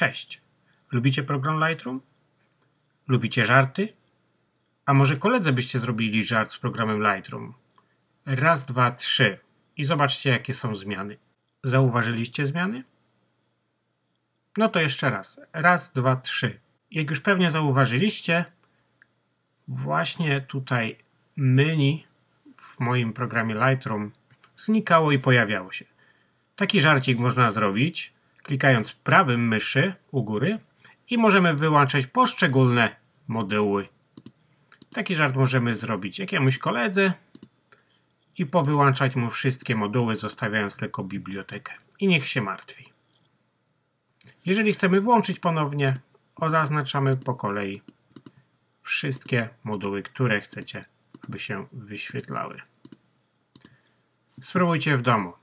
Cześć. Lubicie program Lightroom? Lubicie żarty? A może koledze byście zrobili żart z programem Lightroom? Raz, dwa, trzy. I zobaczcie, jakie są zmiany. Zauważyliście zmiany? No to jeszcze raz. Raz, dwa, trzy. Jak już pewnie zauważyliście, właśnie tutaj menu w moim programie Lightroom znikało i pojawiało się. Taki żarcik można zrobić, klikając prawym myszy u góry i możemy wyłączać poszczególne moduły. Taki żart możemy zrobić jakiemuś koledze i powyłączać mu wszystkie moduły, zostawiając tylko bibliotekę. I niech się martwi. Jeżeli chcemy włączyć ponownie, ozaznaczamy po kolei wszystkie moduły, które chcecie, aby się wyświetlały. Spróbujcie w domu.